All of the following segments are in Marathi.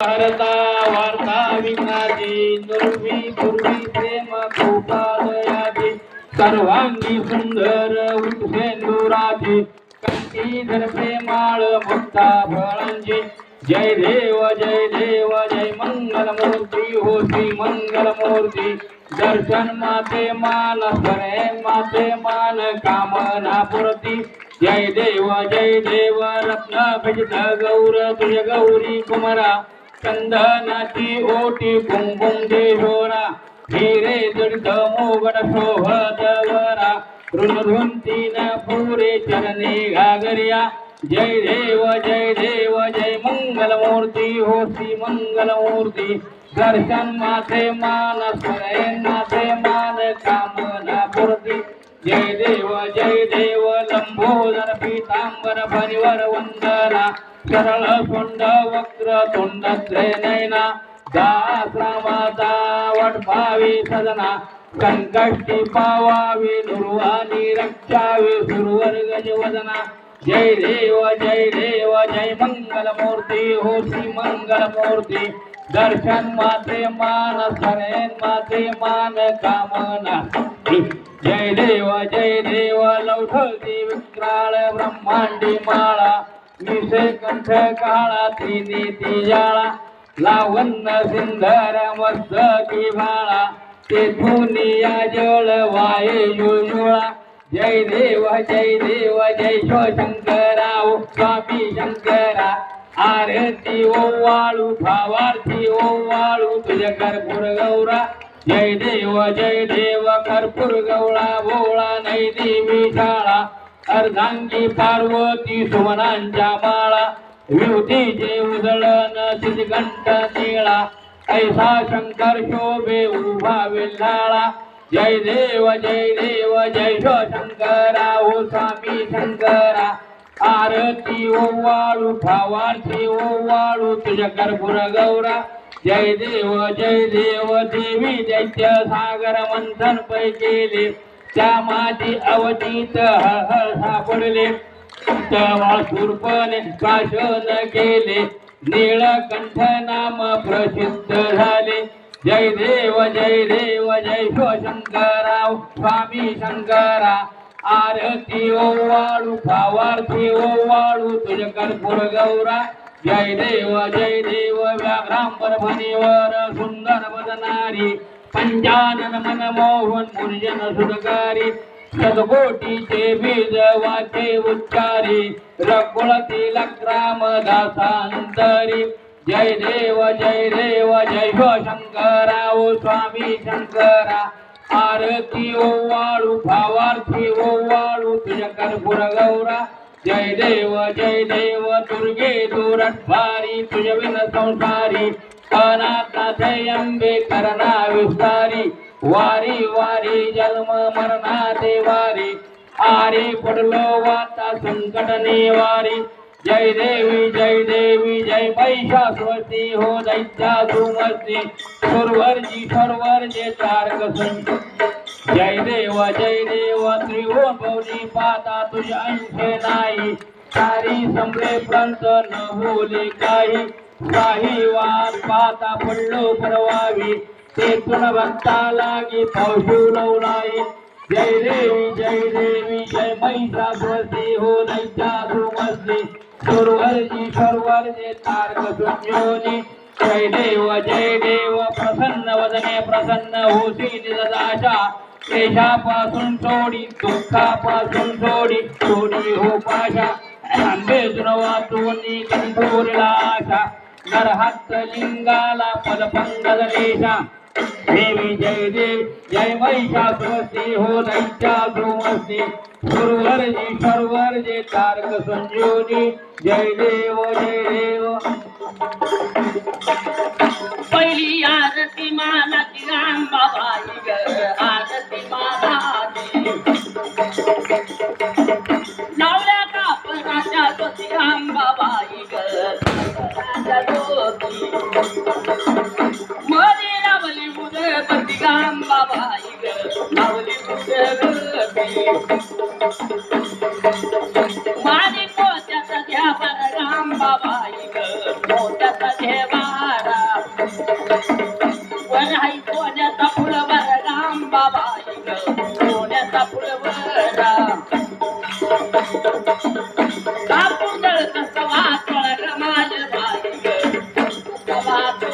भारता वार्ता विघ्नाची दुर्वी पूर्वी प्रेम कृपादयाची सर्वांगी सुंदर उठसेंदुराची कंठीधर प्रेमाळ भक्ता फळांची जय देव जय देव जय मंगल मूर्ती होती मंगल मूर्ती दर्शन माते मान सरे माते मान कामना पुरती जय देव जय देव रत्न भजित गौर तुझ गौरी कुमारा. चंदनाची ओटी कुंकुम देशोरा हिरे जडित मोगड शोभदवरा ऋणधुंतीन पुरे चरणे घागरिया जय देव जय देव जय मंगल मूर्ती हो श्री मंगल मूर्ती दर्शन माथे मान स्वयं माथे मान कामना पूर्ती जय देव जय देव लंबोदर पीतांबर भनिवर वंदना। सरळ सोंड वक्र तोंड नयना दाश्रमाचा वटभावी सदना संकष्टी पावावी दुर्वानी रक्षावी सुरवर गजवदना जय देव जय देव जय मंगल मूर्ती हो मंगल मूर्ती दर्शन माते मान सरेन माते मान कामना। जय देव जय देव लौठती विक्राळ ब्रह्मांडी माळा निशे कंठ काळा तिने ती जाळा लावण्य सिंधर मस्तकी भाळा तेथून या जळ वाये जुळजुळा. जय देव जय देव जय शो शंकराव स्वामी शंकरा. आरती ओवाळू भावार्थी ओवाळू तुझ कर्पूर गौरा. जय देव जय देव कर्पूर गौळा भोळा नैदी देवी अर्धांगी पार्वती सुमनांच्या माळा विभूतीचे उजळण सिद्धघंट निळा. ऐसा शंकर शोभे उभा विल्हाळा. जय देव जय देव जय शो शंकरा ओ स्वामी शंकरा. आरती ओवाळू भावार्थी ओवाळू तुझ्या कर्पूर गौरा. जय देव जय देव देवी दैत्य सागर मंथन पै केले. त्या माझी अवतीत सापडले. सापडले वासुरपणे भाषण केले. नीळकंठ नाम प्रसिद्ध झाले. जय देव जय देव जय शो शंकराव स्वामी शंकरा. आरती ओवाळू भावार्थी ओवाळू तुझ कर्पूर गौरा. जय देव जय देव व्याघ्रांबर भनीवर सुंदर बदनारी पंचानन मनमोहन मुर्जन सुधकारी सदगोटीचे बीज वाचे उच्चारी रघुळतील क्राम दासांतरी जय देव जय देव जय हो शंकरा ओ स्वामी शंकरा. आरती ओवाळू भावार्थी ओवाळू तुझ कर्पूर गौरा. जय देव जय देव दुर्गे दुरद्वारी तुझ विन संसारी. अनाथाथयंबे करणा विस्तारी वारी वारी जन्म मरणा देवारी आरे पडलो वाता संकट निवारी जय देवी जय देवी जय महिषासुरती हो दैत्या सुमस्ती. सुरवरजी सर्वरजे तारक संत. जय देव जय देव त्रिभुवन भवनी पाता तुझ्या अंशे नाही. सारी संभ्रेपर्यंत न बोले काही. काही वाद पाता पडलो परवावी. तेथून भक्ता लागी पावशू लवलाई जय देवी जय देवी जय महिषासुरती हो नैचा सुमस्ती सुरवरजी सर्वरजे तारक संयोनी जय देव जय देव प्रसन्न वदने प्रसन्न होती निदाशा क्लेशापासून सोडी दुःखापासून सोडी सोडी हो पाशा. आंबे वाचूनी कंठोरीला आशा. नरहत्त लिंगाला पदपंगलेशा देवी जय देव जय महिषासुरस्ती हो दैत्या गुरुवर जी सर्वर जे तारक संजोनी जय देव जय देव। पहिली आरती माला ती रामबाबाई मध्ये लावली उदयपती रामबाबाई लावली उदयपती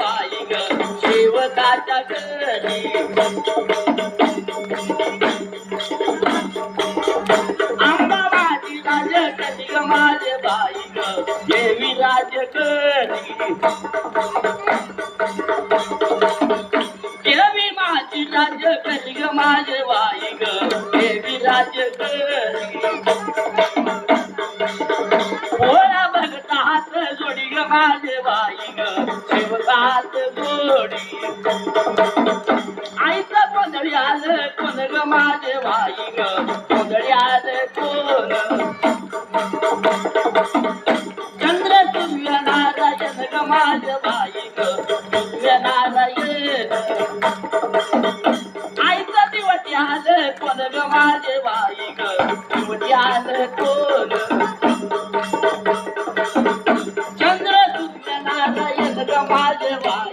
बाई ग शेवताच्या राज कधी ग माझे बाई ग देवी राज करी आईचं कोंदळी आलं कोण ग माझे बाई ग कोंदळी आलं कोण चंद्र सूर्य नारायण ग माझे बाई ग नारायण दिवटी आलं कोण ग माझे ग दिवटी आलं कोण